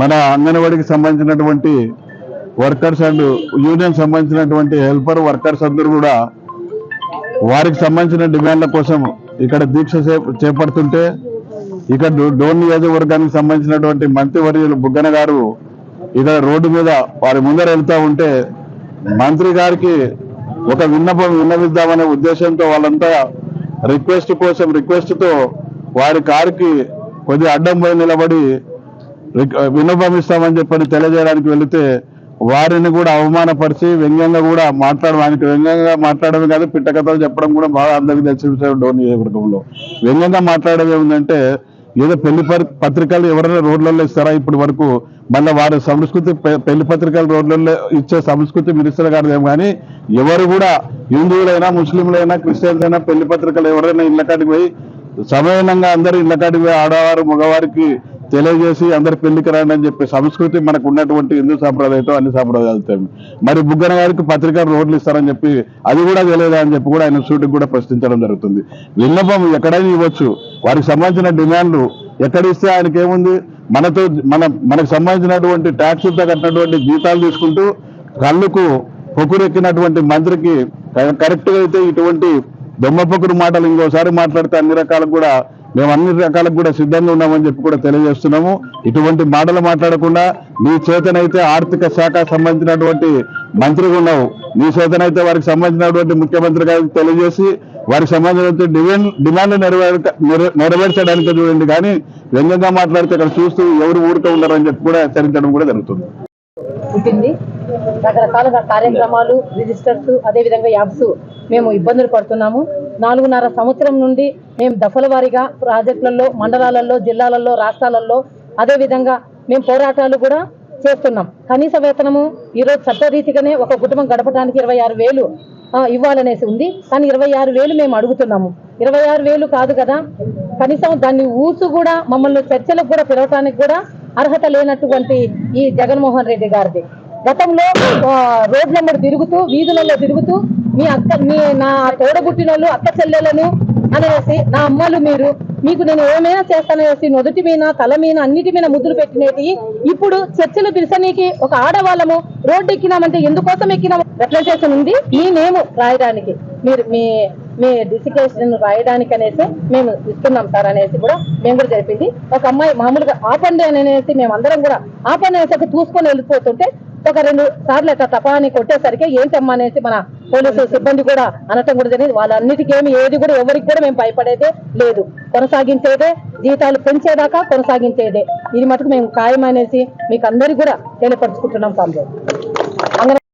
మన అంగన్వాడికి సంబంధించినటువంటి వర్కర్స్ అండ్ యూనియన్ సంబంధించినటువంటి హెల్పర్ వర్కర్స్ అందరూ కూడా వారికి సంబంధించిన డిమాండ్ల కోసం ఇక్కడ దీక్ష చేపడుతుంటే ఇక్కడ డోన్ నియోజకవర్గానికి సంబంధించినటువంటి మంత్రివర్యులు బుగ్గన గారు ఇక్కడ రోడ్డు మీద వారి ముందర వెళ్తా ఉంటే మంత్రి గారికి ఒక విన్నపం విన్నవిద్దామనే ఉద్దేశంతో వాళ్ళంతా రిక్వెస్ట్ కోసం రిక్వెస్ట్తో వారి కారుకి కొద్దిగా అడ్డం పోయి నిలబడి విన్నపం ఇస్తామని చెప్పని తెలియజేయడానికి వెళితే వారిని కూడా అవమానపరిచి వ్యంగ్యంగా కూడా మాట్లాడడం ఆయనకి వ్యంగ్యంగా మాట్లాడమే కాదు పిట్టకథలు చెప్పడం కూడా బాగా అందరికీ తెలిసిన విషయం డోన్ నియోజకవర్గంలో వ్యంగ్యంగా మాట్లాడడం ఏముందంటే ఏదో పెళ్ళి పత్రికలు ఎవరైనా రోడ్లలో ఇస్తారా ఇప్పటి వరకు? మళ్ళీ వారి సంస్కృతి పె- పెళ్ళి పత్రికలు రోడ్లలో ఇచ్చే సంస్కృతి మినిస్టర్ గారు కానీ ఎవరు కూడా హిందువులైనా ముస్లింలైనా క్రిస్టియన్స్ అయినా పెళ్ళి పత్రికలు ఎవరైనా ఇళ్ళ కాడికి పోయి సమయంగా అందరూ ఇళ్ళ కాడికి పోయి ఆడవారు మగవారికి తెలియజేసి అందరు పెళ్ళికి రండి అని చెప్పి సంస్కృతి మనకు ఉన్నటువంటి హిందూ సాంప్రదాయంతో అన్ని సాంప్రదాయాలతో మరి బుగ్గన గారికి పత్రికా రోడ్లు ఇస్తారని చెప్పి అది కూడా తెలియదా అని చెప్పి కూడా ఆయన సూటికి కూడా ప్రశ్నించడం జరుగుతుంది. విన్నపం ఎక్కడైనా ఇవ్వచ్చు. వారికి సంబంధించిన డిమాండ్లు ఎక్కడ ఇస్తే ఆయనకి ఏముంది? మనతో మన మనకు సంబంధించినటువంటి ట్యాక్సులతో కట్టినటువంటి జీతాలు తీసుకుంటూ కళ్ళుకు పొక్కురెక్కినటువంటి మంత్రికి కరెక్ట్గా అయితే ఇటువంటి దొమ్మ మాటలు ఇంకోసారి మాట్లాడితే అన్ని రకాలు కూడా మేము అన్ని రకాలకు కూడా సిద్ధంగా ఉన్నామని చెప్పి కూడా తెలియజేస్తున్నాము. ఇటువంటి మాటలు మాట్లాడకుండా నీ చేతనైతే ఆర్థిక శాఖ సంబంధించినటువంటి మంత్రిగా ఉన్నావు నీ చేతనైతే వారికి సంబంధించినటువంటి ముఖ్యమంత్రి గారికి తెలియజేసి వారికి సంబంధించిన డిమాండ్ డిమాండ్లు నెరవేర్చ నెరవేర్చడానికి చూడండి. కానీ వ్యంగ్యంగా మాట్లాడితే ఇక్కడ చూస్తూ ఎవరు ఊరుకో ఉన్నారని చెప్పి కూడా హెచ్చరించడం కూడా జరుగుతుంది. రకరకాలుగా కార్యక్రమాలు రిజిస్టర్స్ అదేవిధంగా యాప్స్ మేము ఇబ్బందులు పడుతున్నాము. నాలుగున్నర సంవత్సరం నుండి మేము దఫల వారీగా ప్రాజెక్టులలో మండలాలలో జిల్లాలలో రాష్ట్రాలలో అదేవిధంగా మేము పోరాటాలు కూడా చేస్తున్నాం. కనీస వేతనము ఈరోజు చట్టరీతిగానే ఒక కుటుంబం గడపడానికి ఇరవై ఆరు వేలు ఇవ్వాలనేసి ఉంది. కానీ ఇరవై ఆరు వేలు మేము అడుగుతున్నాము. ఇరవై ఆరు వేలు కాదు కదా కనీసం దాన్ని ఊసు కూడా మమ్మల్ని చర్చలకు కూడా పిలవటానికి కూడా అర్హత లేనటువంటి ఈ జగన్మోహన్ రెడ్డి గారిది. గతంలో రోడ్ల తిరుగుతూ వీధులలో తిరుగుతూ మీ అక్క మీ నా తోడబుట్టినోళ్ళు అక్క చెల్లెలను అనేసి నా అమ్మలు మీరు మీకు నేను ఏమైనా చేస్తాననేసి మొదటి మీద తల మీద అన్నిటి మీద ముద్దులు పెట్టినవి. ఇప్పుడు చర్చలు పిలిచనీకి ఒక ఆడవాళ్ళము రోడ్డు ఎక్కినామంటే ఎందుకోసం ఎక్కినాము? రిప్రజెంటేషన్ ఉంది. మీ నేము రాయడానికి. మీరు మీ మీ డిసికేషన్ రాయడానికి అనేసి మేము ఇస్తున్నాం సార్ అనేసి కూడా మేము కూడా జరిపింది. ఒక అమ్మాయి మామూలుగా ఆపండి అని అనేసి మేము అందరం కూడా ఆపండి అనేసి ఒక చూసుకొని వెళ్ళిపోతుంటే ఒక రెండు సార్లు అట్లా తపాని కొట్టేసరికి ఏంటమ్మా అనేసి మన పోలీసు సిబ్బంది కూడా అనటం కూడా జరిగింది. వాళ్ళన్నిటికేమి ఏది కూడా ఎవరికి కూడా మేము భయపడేదే లేదు. కొనసాగించేదే జీతాలు పెంచేదాకా కొనసాగించేదే. ఇది మటుకు మేము ఖాయం అనేసి మీకు అందరికి కూడా తెలియపరుచుకుంటున్నాం కాంబో